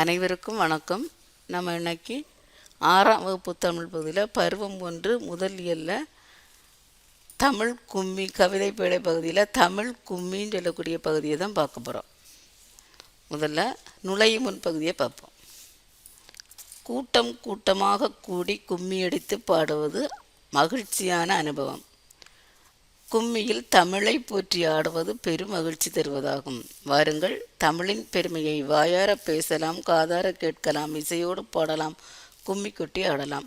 அனைவருக்கும் வணக்கம். நம்ம இன்னைக்கு ஆறாம் வகுப்பு தமிழ் பகுதியில் பருவம் ஒன்று முதல் இயல்ல தமிழ் கும்மி கவிதை பேழை பகுதியில் தமிழ் கும்மின்னு சொல்லக்கூடிய பகுதியை தான் பார்க்க போகிறோம் முதல்ல நுழையும் முன் பகுதியை பார்ப்போம். கூட்டம் கூட்டமாக கூடி கும்மி அடித்து பாடுவது மகிழ்ச்சியான அனுபவம். கும்மியில் தமிழை போற்றி ஆடுவது பெரும் மகிழ்ச்சி தருவதாகும். வாருங்கள் தமிழின் பெருமையை வாயார பேசலாம் காதார கேட்கலாம் இசையோடு பாடலாம் கும்மி கொட்டி ஆடலாம்.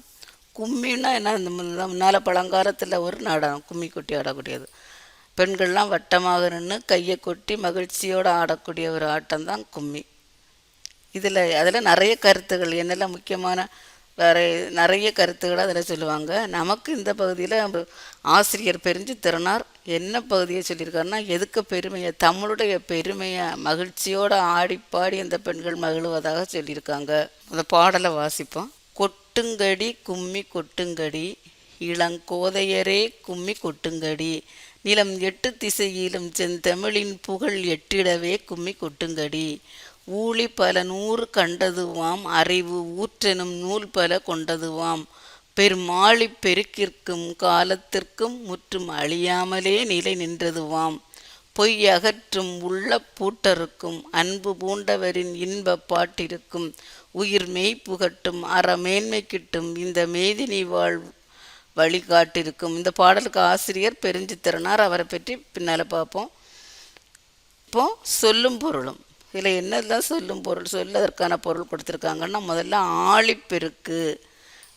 கும்மின்னா என்ன? இந்த முன்னால் பழங்காலத்தில் ஒரு நாடகம் கும்மி கொட்டி ஆடக்கூடியது. பெண்கள்லாம் வட்டமாக நின்று கையை கொட்டி மகிழ்ச்சியோடு ஆடக்கூடிய ஒரு ஆட்டம் தான் கும்மி. இதில் அதில் நிறைய கருத்துகள் என்னெல்லாம் முக்கியமான வேற நிறைய கருத்துக்களை அதில் சொல்லுவாங்க. நமக்கு இந்த பகுதியில் ஆசிரியர் பெருஞ்சு திறனார் என்ன பகுதியை சொல்லியிருக்காருன்னா எதுக்கு பெருமையை தமிழுடைய பெருமையை மகிழ்ச்சியோடு ஆடிப்பாடி அந்த பெண்கள் மகிழ்வதாக சொல்லியிருக்காங்க. அந்த பாடலை வாசிப்போம். கொட்டுங்கடி கும்மி கொட்டுங்கடி இளங்கோதையரே கும்மி கொட்டுங்கடி நிலம் எட்டு திசையிலும் செந்தமிழின் புகழ் எட்டிடவே கும்மி கொட்டுங்கடி ஊழி பல நூறு கண்டதுவாம் அறிவு ஊற்றெனும் நூல் பல கொண்டதுவாம். பெருமாளி பெருக்கிற்கும் காலத்திற்கும் முற்றும் அழியாமலே நிலை நின்றதுவாம். பொய் அகற்றும் உள்ள பூட்டருக்கும் அன்பு பூண்டவரின் இன்ப பாட்டிருக்கும். உயிர் மெய் புகட்டும் அறமேன்மை கிட்டும் இந்த மேதினி வாழ் வழிகாட்டிருக்கும். இந்த பாடலுக்கு ஆசிரியர் பெருஞ்சித்திரனார் அவரை பற்றி பின்னால் பார்ப்போம். இப்போ சொல்லும் பொருளும். இதில் என்னதான் சொல்லும் பொருள் சொல்லதற்கான பொருள் கொடுத்துருக்காங்கன்னா முதல்ல ஆழிப்பெருக்கு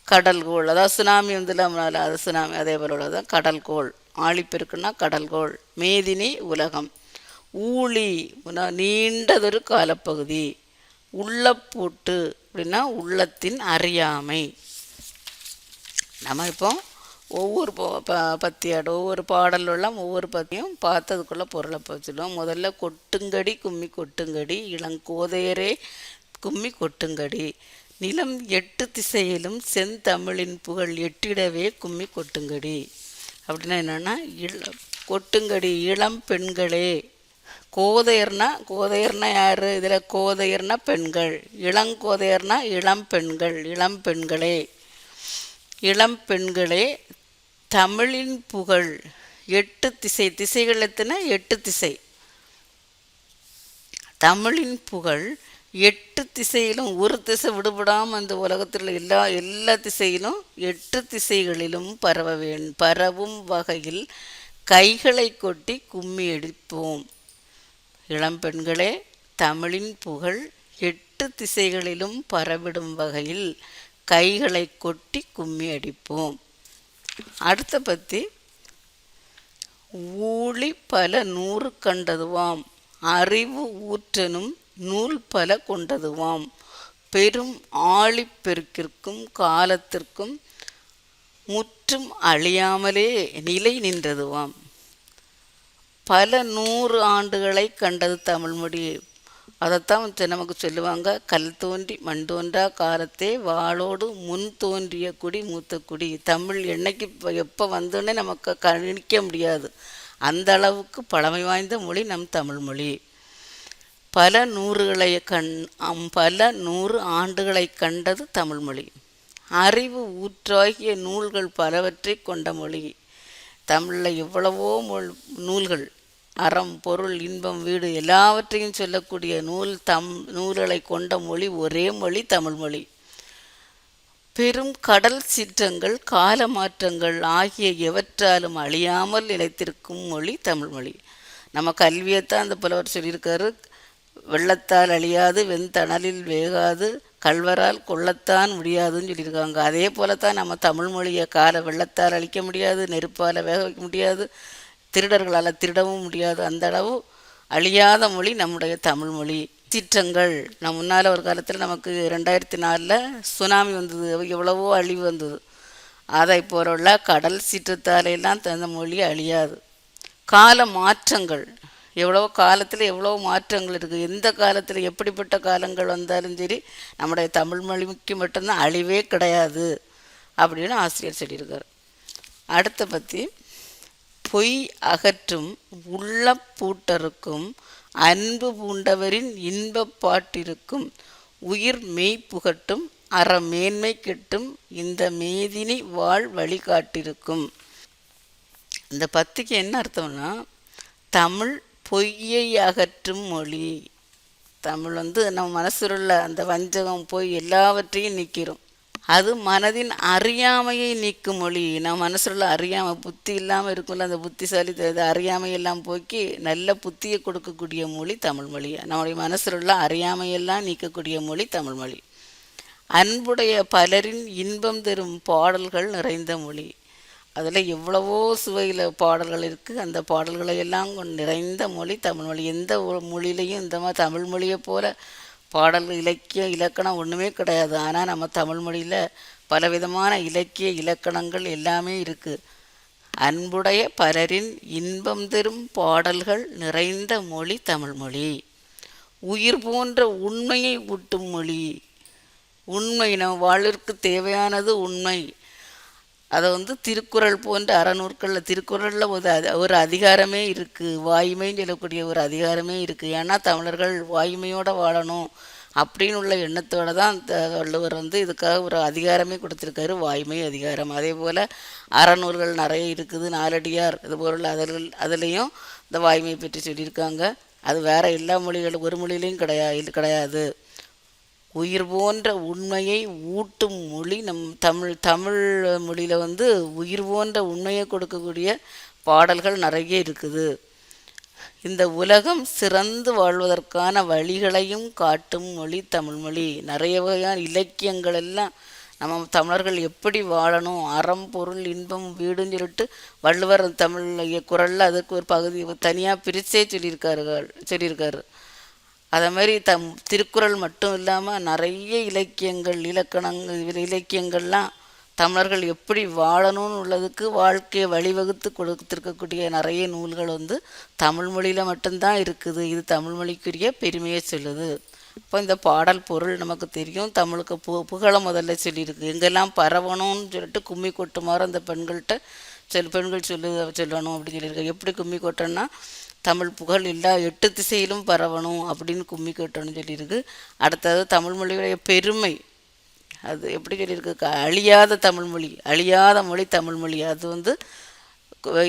கடல்கோள் அதாவது சுனாமி வந்து முன்னால அது சுனாமி அதே போல் உள்ளதான் கடல்கோள் ஆழிப்பெருக்குன்னா கடல்கோள் மேதினி உலகம். ஊழி நீண்டதொரு காலப்பகுதி. உள்ளப்பூட்டு அப்படின்னா உள்ளத்தின் அறியாமை. நம்ம இப்போ ஒவ்வொரு ப- பத்தியாடு ஒவ்வொரு பாடலெல்லாம் ஒவ்வொரு பத்தியும் பார்த்ததுக்குள்ளே பொருளை சொல்லுவோம் முதல்ல கொட்டுங்கடி கும்மி கொட்டுங்கடி இளங்கோதையரே கும்மி கொட்டுங்கடி. நிலம் எட்டு திசையிலும் செந்தமிழின் புகழ் எட்டிடவே கும்மி கொட்டுங்கடி. அப்படின்னா என்னென்னா இள கொட்டுங்கடி இளம் பெண்களே. கோதையர்னா கோதையர்னா யார்? இதில் கோதையர்னா பெண்கள். இளங்கோதையர்னா இளம் பெண்கள் இளம் பெண்களே. இளம் பெண்களே தமிழின் புகழ். எட்டு திசை. திசைகள் எத்தனை? எட்டு திசை. தமிழின் புகழ் எட்டு திசையிலும் ஒரு திசை விடுபடாமல் அந்த உலகத்தில் எல்லா எல்லா திசையிலும் எட்டு திசைகளிலும் பரவ வேண் பரவும் வகையில் கைகளை கொட்டி கும்மி அடிப்போம் இளம்பெண்களே தமிழின் புகழ் எட்டு திசைகளிலும் பரவிடும் வகையில் கைகளை கொட்டி கும்மி அடிப்போம். அடுத்த பற்றி ஊழி பல நூறு கண்டதுவாம் அறிவு ஊற்றனும் நூல் பல கொண்டதுவாம். பெரும் ஆழிப்பெருக்கிற்கும் காலத்திற்கும் முற்றும் அழியாமலே நிலை நின்றதுவாம். பல நூறு ஆண்டுகளை கண்டது தமிழ்மொழி அதைத்தான் நமக்கு சொல்லுவாங்க. கல் தோன்றி மண் தோன்றா காலத்தே வாளோடு முன் தோன்றிய குடி மூத்த குடி. தமிழ் என்னைக்கு இப்போ எப்போ வந்தோடனே நமக்கு கணிக்க முடியாது. அந்த அளவுக்கு பழமை வாய்ந்த மொழி நம் தமிழ் மொழி. பல நூறுகளை கண் அம் பல நூறு ஆண்டுகளை கண்டது தமிழ்மொழி அறிவு ஊற்றாகிய நூல்கள் பலவற்றை கொண்ட மொழி. தமிழில் எவ்வளவோ மொழ் நூல்கள். அறம் பொருள் இன்பம் வீடு எல்லாவற்றையும் சொல்லக்கூடிய நூல் தம் நூல்களை கொண்ட மொழி ஒரே மொழி தமிழ்மொழி பெரும் கடல் சீற்றங்கள் கால மாற்றங்கள் ஆகிய எவற்றாலும் அழியாமல் நிலைத்திருக்கும் மொழி தமிழ்மொழி நம்ம கல்வியைத்தான் அந்த புலவர் சொல்லியிருக்காரு. வெள்ளத்தால் அழியாது வெண்தணலில் வேகாது கல்வரால் கொள்ளத்தான் முடியாதுன்னு சொல்லியிருக்காங்க. அதே போலத்தான் நம்ம தமிழ் மொழியை கால வெள்ளத்தால் அழிக்க முடியாது நெருப்பால் வேக வைக்க முடியாது திருடர்களால் திருடவும் முடியாது. அந்த அளவு அழியாத மொழி நம்முடைய தமிழ் மொழி. சீற்றங்கள். நான் முன்னால் ஒரு காலத்தில் நமக்கு ரெண்டாயிரத்தி நாலில் சுனாமி வந்தது. எவ்வளவோ அழிவு வந்தது. அதை போல கடல் சீற்றத்தாலெல்லாம் தந்த மொழி அழியாது. கால மாற்றங்கள். எவ்வளோ காலத்தில் எவ்வளோ மாற்றங்கள் இருக்குது எந்த காலத்தில் எப்படிப்பட்ட காலங்கள் வந்தாலும் சரி நம்முடைய தமிழ் மொழிக்கு மட்டும்தான் அழிவே கிடையாது அப்படின்னு ஆசிரியர் சொல்லியிருக்கார். அடுத்த பற்றி பொய் அகற்றும் உள்ள பூட்டருக்கும் அன்பு பூண்டவரின் இன்பப் பாட்டிருக்கும். உயிர் மெய் புகட்டும் அறமேன்மை கெட்டும் இந்த மேதினி வாழ் வழிகாட்டிருக்கும் இந்த பத்துக்கு என்ன அர்த்தம்னா தமிழ் பொய்யை அகற்றும் மொழி. தமிழ் வந்து நம்ம மனசில் அந்த வஞ்சகம் போய் எல்லாவற்றையும் நிற்கிறோம் அது மனதின் அறியாமையை நீக்கும் மொழி நம்ம மனசில் உள்ள அறியாமை புத்தி இல்லாமல் இருக்கும்ல அந்த புத்திசாலி இது அறியாமையெல்லாம் போக்கி நல்ல புத்தியை கொடுக்கக்கூடிய மொழி தமிழ் மொழி. நம்முடைய மனசில் உள்ள அறியாமையெல்லாம் நீக்கக்கூடிய மொழி தமிழ் மொழி. அன்புடைய பலரின் இன்பம் தரும் பாடல்கள் நிறைந்த மொழி. அதில் எவ்வளவோ சுவையில் பாடல்கள் இருக்குது அந்த பாடல்களை எல்லாம் கொண்டு நிறைந்த மொழி தமிழ் மொழி. எந்த ஒரு மொழியிலையும் இந்த மாதிரி தமிழ் மொழியை போல பாடல் இலக்கிய இலக்கணம் ஒன்றுமே கிடையாது. ஆனால் நம்ம தமிழ் மொழியில் பலவிதமான இலக்கிய இலக்கணங்கள் எல்லாமே இருக்குது அன்புடைய பலரின் இன்பம் தரும் பாடல்கள் நிறைந்த மொழி தமிழ் மொழி. உயிர் போன்ற உண்மையை ஊட்டும் மொழி. உண்மை நம் வாழ்விற்கு தேவையானது உண்மை. அதை வந்து திருக்குறள் போன்ற அறநூற்களில் திருக்குறளில் ஒரு ஒரு அதிகாரமே இருக்குது வாய்மைன்னு சொல்லக்கூடிய ஒரு அதிகாரமே இருக்குது ஏன்னா தமிழர்கள் வாய்மையோடு வாழணும் அப்படின்னு உள்ள எண்ணத்தோடு தான் இந்த வள்ளுவர் வந்து இதுக்காக ஒரு அதிகாரமே கொடுத்துருக்காரு. வாய்மை அதிகாரம். அதே போல் அறநூல்கள் நிறைய இருக்குது. நாலடியார் இது போல் அதில் அதுலேயும் இந்த வாய்மை பற்றி சொல்லியிருக்காங்க. அது வேறு எல்லா மொழிகளும் ஒரு மொழியிலையும் கிடையா கிடையாது. உயிர் போன்ற உண்மையை ஊட்டும் மொழி நம் தமிழ் தமிழ் மொழியில் வந்து உயிர் போன்ற உண்மையை கொடுக்கக்கூடிய பாடல்கள் நிறைய இருக்குது. இந்த உலகம் சிறந்து வாழ்வதற்கான வழிகளையும் காட்டும் மொழி தமிழ்மொழி நிறைய வகையான இலக்கியங்கள் எல்லாம் நம்ம தமிழர்கள் எப்படி வாழணும்? அறம் பொருள் இன்பம் வீடுன்னு சொல்லிட்டு வள்ளுவர் தமிழ் குரலில் அதுக்கு ஒரு பகுதி தனியாக பிரித்தே சொல்லியிருக்காருகள் சொல்லியிருக்காரு. அதை மாதிரி தம் திருக்குறள் மட்டும் இல்லாமல் நிறைய இலக்கியங்கள் இலக்கணங்கள் இலக்கியங்கள்லாம் தமிழர்கள் எப்படி வாழணும்னு உள்ளதுக்கு வாழ்க்கையை வழிவகுத்து கொடுத்துருக்கக்கூடிய நிறைய நூல்கள் வந்து தமிழ் மொழியில் மட்டும்தான் இருக்குது. இது தமிழ் மொழிக்குரிய பெருமையை சொல்லுது. இப்போ இந்த பாடல் பொருள் நமக்கு தெரியும். தமிழுக்கு பு புகழ முதல்ல சொல்லியிருக்கு. எங்கெல்லாம் பரவணும்னு சொல்லிட்டு கும்மி கொட்டுமாறு அந்த பெண்கள்கிட்ட சொல் பெண்கள் சொல்லு சொல்லணும் அப்படின்னு சொல்லியிருக்கு. எப்படி கும்மி கொட்டோன்னா தமிழ் புகழ் எல்லா எட்டு திசையிலும் பரவணும் அப்படின்னு கும்மி கேட்டோன்னு சொல்லியிருக்கு. அடுத்தது தமிழ் மொழியுடைய பெருமை. அது எப்படி சொல்லியிருக்கு? அழியாத தமிழ் மொழி அழியாத மொழி தமிழ் மொழி. அது வந்து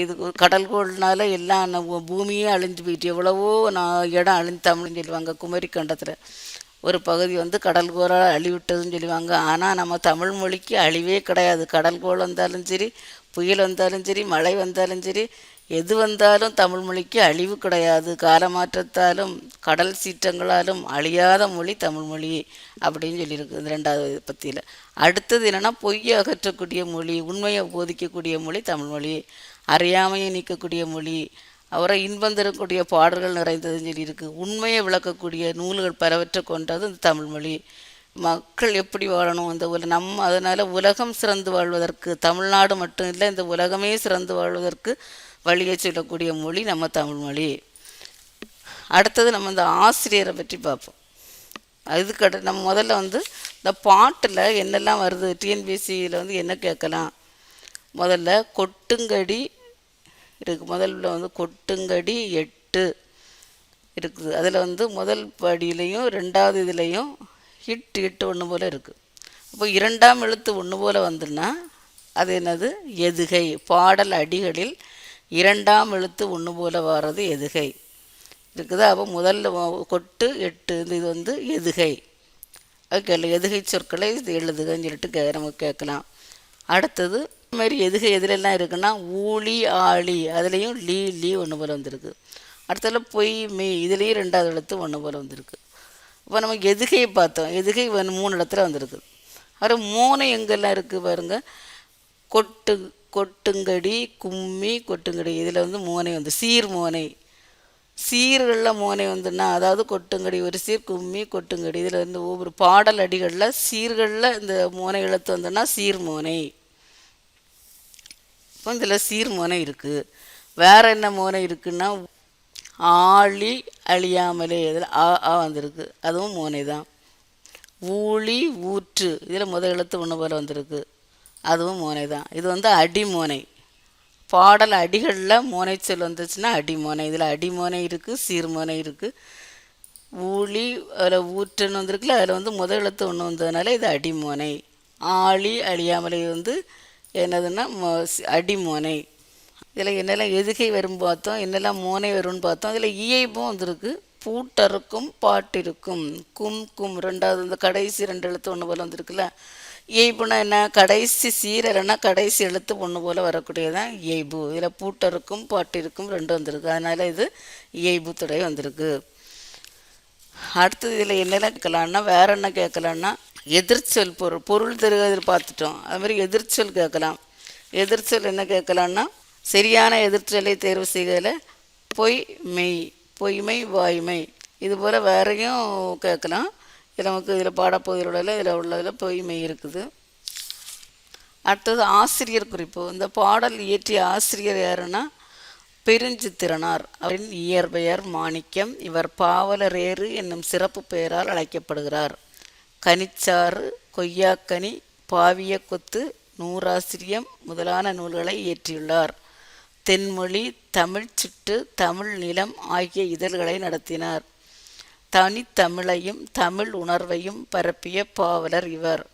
இது கடல்கோள்னால எல்லாம் பூமியே அழிஞ்சு போயிட்டு எவ்வளவோ நான் இடம் அழிஞ்சு தமிழ்னு சொல்லுவாங்க குமரி கண்டத்தில். ஒரு பகுதி வந்து கடல்கோளால் அழிவிட்டதுன்னு சொல்லுவாங்க. ஆனால் நம்ம தமிழ் மொழிக்கு அழிவே கிடையாது. கடல்கோள் வந்தாலும் சரி புயல் வந்தாலும் சரி மழை வந்தாலும் சரி எது வந்தாலும் தமிழ் மொழிக்கு அழிவு கிடையாது. காலமாற்றத்தாலும் கடல் சீற்றங்களாலும் அழியாத மொழி தமிழ் மொழி அப்படின்னு சொல்லியிருக்கு. இந்த ரெண்டாவது பத்தியில். அடுத்தது என்னென்னா பொய்யை அகற்றக்கூடிய மொழி உண்மையை போதிக்கக்கூடிய மொழி தமிழ் மொழி அறியாமையை நீக்கக்கூடிய மொழி அவரை இன்பம் தரக்கூடிய பாடல்கள் நிறைந்ததுன்னு சொல்லியிருக்கு. உண்மையை விளக்கக்கூடிய நூல்கள் பலவற்றை கொண்டது இந்த தமிழ் மொழி. மக்கள் எப்படி வாழணும் இந்த உல நம்ம அதனால் உலகம் சிறந்து வாழ்வதற்கு தமிழ்நாடு மட்டும் இல்லை இந்த உலகமே சிறந்து வாழ்வதற்கு வழியை சொல்லக்கூடிய மொழி நம்ம தமிழ் மொழி. அடுத்தது நம்ம இந்த ஆசிரியரை பற்றி பார்ப்போம். அதுக்கடு நம்ம முதல்ல வந்து இந்த பாட்டில் என்னெல்லாம் வருது டிஎன்பிஎஸ்சியில் வந்து என்ன கேட்கலாம்? முதல்ல கொட்டுங்கடி இருக்குது முதல்ல வந்து கொட்டுங்கடி எட்டு இருக்குது. அதில் வந்து முதல் படியிலையும் ரெண்டாவது இதுலேயும் ஹிட் ஹிட் ஒன்று போல் இருக்குது அப்போ இரண்டாம் எழுத்து ஒன்று போல் வந்துன்னா அது என்னது? எதுகை பாடல் அடிகளில் இரண்டாம் எழுத்து ஒன்று போல் வர்றது எதுகை. இருக்குது? அப்போ முதல்ல கொட்டு எட்டு இது வந்து எதுகை. அது கேள்வி எதுகை சொற்களை இது எழுதுகன்னு சொல்லிட்டு கே நம்ம கேட்கலாம். அடுத்தது மாதிரி எதுகை எதுலெல்லாம் இருக்குன்னா ஊழி ஆழி அதுலேயும் லீ லீ ஒன்று போல் வந்திருக்கு. அடுத்தது பொய் மெய் இதுலேயும் ரெண்டாவது எழுத்து ஒன்று போல் வந்திருக்கு. இப்போ நம்ம எதுகையை பார்த்தோம். எதுகை வந்து மூணு இடத்துல வந்திருக்கு. அப்புறம் மூணு எங்கெல்லாம் இருக்குது பாருங்கள் கொட்டு கொட்டுங்கடி கும்மி கொட்டுங்கடி. இதில் வந்து மோனை வந்து சீர் மோனை. சீர்களில் மோனை வந்துன்னா அதாவது கொட்டுங்கடி ஒரு சீர் கும்மி கொட்டுங்கடி. இதில் வந்து ஒவ்வொரு பாடல் அடிகளில் சீர்களில் இந்த மோனை எழுத்து வந்துன்னா சீர் மோனை. இப்போ இதில் சீர் மோனை இருக்குது வேறு என்ன மோனை இருக்குன்னா ஆழி அழியாமலே. இதில் ஆ ஆ வந்திருக்கு. அதுவும் மோனை தான். ஊழி ஊற்று. இதில் முதல் எழுத்து ஒன்று போல் வந்திருக்கு. அதுவும் மோனை தான். இது வந்து அடிமோனை. பாடல் அடிகளில் மோனை சொல் வந்துச்சுன்னா அடிமோனை. இதில் அடிமோனை இருக்குது சீர்மோனை இருக்குது ஊழி அதில் ஊற்றுன்னு வந்திருக்குல்ல அதில் வந்து முதல் எழுத்து ஒன்று வந்ததுனால இது அடிமோனை. ஆழி அழியாமலை வந்து என்னதுன்னா அடிமோனை. இதில் என்னெல்லாம் எதுகை வரும் பார்த்தோம் என்னெல்லாம் மோனை வரும்னு பார்த்தோம் இதில் இயைபும் வந்திருக்கு. பூட்டருக்கும் பாட்டிருக்கும். கும் கும் ரெண்டாவது இந்த கடைசி ரெண்டு எழுத்து ஒன்று போல் வந்திருக்குல்ல. ஏய்புனா என்ன? கடைசி சீரலைன்னா கடைசி எழுத்து ஒன்று போல் வரக்கூடியதான் ஏய்பு இதில் பூட்டருக்கும் பாட்டிருக்கும் ரெண்டு வந்திருக்கு. அதனால் இது இயைபு துறை வந்திருக்கு. அடுத்தது இதில் என்னெல்லாம் கேட்கலான்னா வேற என்ன கேட்கலான்னா எதிர்ச்சொல் பொருள் பொருள் தருகிறது பார்த்துட்டோம் அது மாதிரி எதிர்ச்சொல் கேட்கலாம். எதிர்ச்சொல் என்ன கேட்கலான்னா சரியான எதிர்ச்சொல்லை தேர்வு செய்கையில் பொய் மெய் பொய்மை வாய்மை. இது போல் வேறையும் கேட்கலாம். இது நமக்கு இதில் பாடப்பகுதியில் இதில் உள்ளதில் பொய்மை இருக்குது. அடுத்தது ஆசிரியர் குறிப்பு. இந்த பாடல் இயற்றிய ஆசிரியர் யாருன்னா? பெருஞ்சித்திரனார். அவரின் இயற்பெயர் மாணிக்கம். இவர் பாவலரேறு என்னும் சிறப்பு பெயரால் அழைக்கப்படுகிறார். கனிச்சாறு கொய்யாக்கனி பாவிய கொத்து நூறாசிரியம் முதலான நூல்களை இயற்றியுள்ளார். தென்மொழி தமிழ்ச்சிட்டு தமிழ் நிலம் ஆகிய இதழ்களை நடத்தினார். தனித்தமிழையும் தமிழ் உணர்வையும் பரப்பிய பாவலர் இவர்.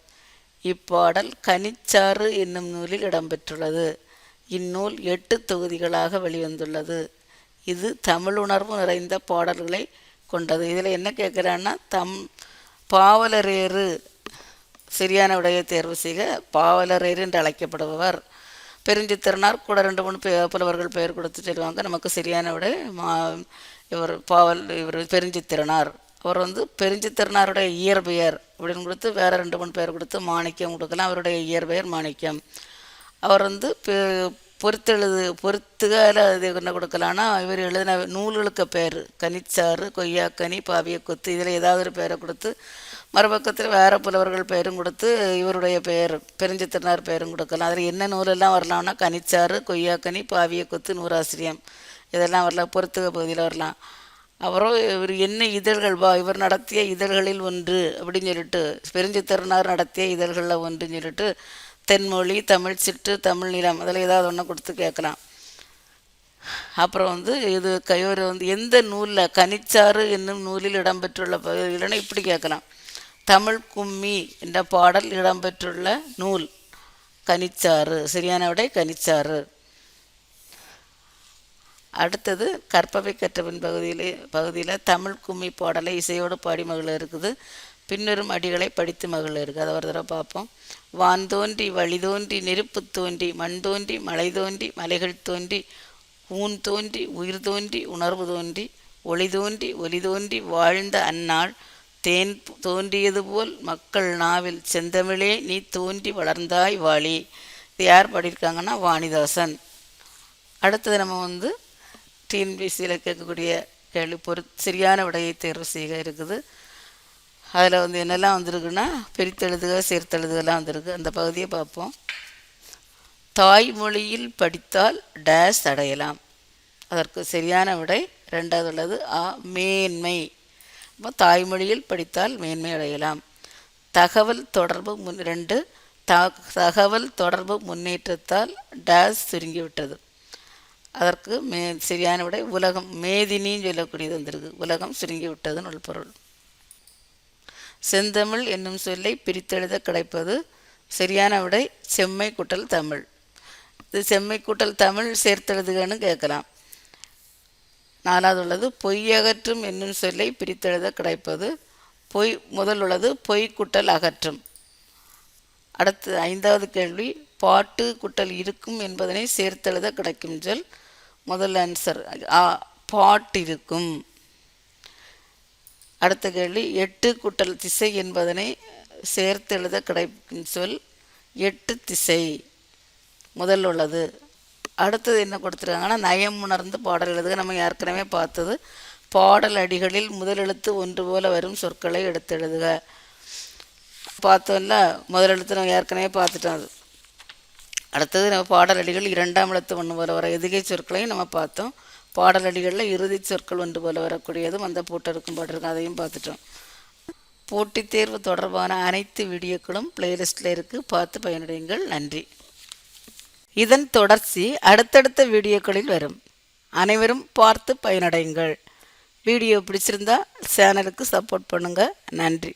இப்பாடல் கனிச்சாறு என்னும் நூலில் இடம்பெற்றுள்ளது. இந்நூல் எட்டு தொகுதிகளாக வெளிவந்துள்ளது. இது தமிழுணர்வு நிறைந்த பாடல்களை கொண்டது. இதில் என்ன கேட்குறான்னா தம் பாவலரேறு சரியான விடையை தேர்வு செய்க பாவலரேறு என்று அழைக்கப்படுபவர். பெருஞ்சித்திரனார் கூட ரெண்டு மூணு பே புலவர்கள் பெயர் கொடுத்து சொல்லுவாங்க. நமக்கு சரியான விடை மா இவர் பாவல் இவர் பெருஞ்சித்திரனார். அவர் வந்து பெருஞ்சித்திரனாருடைய இயற்பெயர் அப்படின்னு கொடுத்து வேறு ரெண்டு மூணு பேர் கொடுத்து மாணிக்கம் கொடுக்கலாம். அவருடைய இயற்பெயர் மாணிக்கம். அவர் வந்து பெ- பொறுத்தெழுது பொறுத்துகால இது என்ன கொடுக்கலான்னா இவர் எழுதின நூல்களுக்கு பேர். கனிச்சாறு கொய்யாக்கனி பாவிய கொத்து இதில் ஏதாவது ஒரு பேரை கொடுத்து மறுபக்கத்தில் வேறு புலவர்கள் பெயரும் கொடுத்து இவருடைய பெயர் பெருஞ்சித்திரனார் பெயரும் கொடுக்கலாம். அதில் என்ன நூலெல்லாம் வரலாம்னா கனிச்சாறு கொய்யாக்கனி பாவிய கொத்து நூறாசிரியம். இதெல்லாம் வரலாம் பொறுத்துக பகுதியில் வரலாம். அப்புறம் இவர் என்ன இதழ்கள் வா இவர் நடத்திய இதழ்களில் ஒன்று அப்படின்னு சொல்லிட்டு பெருஞ்சித்திரனார் நடத்திய இதழ்களில் ஒன்றுன்னு சொல்லிட்டு தென்மொழி தமிழ் சிட்டு தமிழ் நிலம் அதில் ஏதாவது ஒன்று கொடுத்து கேட்கலாம். அப்புறம் வந்து இது கையோர் வந்து எந்த நூலில் கனிச்சாறு என்னும் நூலில் இடம்பெற்றுள்ள பகுதியிலன்னு இப்படி கேட்கலாம். தமிழ் கும்மி என்ற பாடல் இடம்பெற்றுள்ள நூல் கனிச்சாறு சரியான விடை கனிச்சாறு. அடுத்தது கற்பவை கற்றபின் பகுதியிலே பகுதியில் தமிழ் கும்மி பாடலை இசையோடு பாடி மகிழ இருக்குது. பின்வரும் அடிகளை படித்து மகிழ இருக்குது அதை ஒரு தடவை பார்ப்போம். வான் தோன்றி வழி தோன்றி நெருப்பு தோன்றி மண் தோன்றி மலை தோன்றி மலைகள் தோன்றி ஊன் தோன்றி உயிர் தோன்றி உணர்வு தோன்றி ஒளி தோன்றி ஒலி தோன்றி வாழ்ந்த அந்நாள் தேன் தோன்றியது போல் மக்கள் நாவில் செந்தமிழே நீ தோன்றி வளர்ந்தாய் வாழி. இது யார் பாடியிருக்காங்கன்னா வாணிதாசன். அடுத்தது நம்ம வந்து டிஎன்பிசியில் கேட்கக்கூடிய கேள்வி பொறு சரியான விடையை தேர்வு செய்ய இருக்குது அதில் வந்து என்னெல்லாம் வந்திருக்குன்னா பிரித்தெழுதுக சேர்த்தெழுதுகெல்லாம் வந்திருக்கு அந்த பகுதியை பார்ப்போம் தாய்மொழியில் படித்தால் டேஸ் அடையலாம் அதற்கு சரியான விடை ரெண்டாவது உள்ளது ஆ மேன்மை அப்போ தாய்மொழியில் படித்தால் மேன்மை அடையலாம் தகவல் தொடர்பு முன் ரெண்டு த தகவல் தொடர்பு முன்னேற்றத்தால் டேஸ் சுருங்கிவிட்டது அதற்கு மே சரியான விடை உலகம் மேதினின்னு சொல்லக்கூடியது வந்திருக்கு. உலகம் சுருங்கி விட்டதுன்னு உள்பொருள் செந்தமிழ் என்னும் சொல்லை பிரித்தெழுத கிடைப்பது சரியான விடை செம்மை கூட்டல் தமிழ். இது செம்மை கூட்டல் தமிழ் சேர்த்தெழுதுகன்னு கேட்கலாம். நாலாவது உள்ளது பொய்யகற்றும் என்னும் சொல்லை பிரித்தெழுத கிடைப்பது பொய் முதல் உள்ளது பொய் குட்டல் அகற்றும். அடுத்து ஐந்தாவது கேள்வி பாட்டு குட்டல் இருக்கும் என்பதனை சேர்த்தெழுத கிடைக்கும் சொல் முதல் ஆன்சர் ஆ பாட்டிருக்கும். அடுத்த கேள்வி எட்டு குட்டல் திசை என்பதனை சேர்த்தெழுத கிடைக்கும் சொல் எட்டு திசை. முதல் உள்ளது. அடுத்தது என்ன கொடுத்துருக்காங்கன்னா நயம் உணர்ந்து பாடல் எழுதுக. நம்ம ஏற்கனவே பார்த்தது. பாடல் அடிகளில் முதல் எழுத்து ஒன்று போல வரும் சொற்களை எடுத்து எழுதுக. பார்த்தோம்ல முதல் எழுத்து நம்ம ஏற்கனவே பார்த்துட்டோம் அது. அடுத்தது நம்ம பாடலடிகள் இரண்டாம் எழுத்து ஒன்று போல வர எதுகை சொற்களையும் நம்ம பார்த்தோம். பாடலடிகளில் இறுதி சொற்கள் ஒன்று போல வரக்கூடியதும் அந்த பூட்டருக்கும் பாட்டிருக்கும். அதையும் பார்த்துட்டோம். போட்டித் தேர்வு தொடர்பான அனைத்து வீடியோக்களும் பிளேலிஸ்ட்டில் இருக்குது பார்த்து பயனடையுங்கள். நன்றி. இதன் தொடர்ச்சி அடுத்தடுத்த வீடியோக்களில் வரும். அனைவரும் பார்த்து பயனடையுங்கள். வீடியோ பிடிச்சிருந்தா சேனலுக்கு சப்போர்ட் பண்ணுங்கள் நன்றி.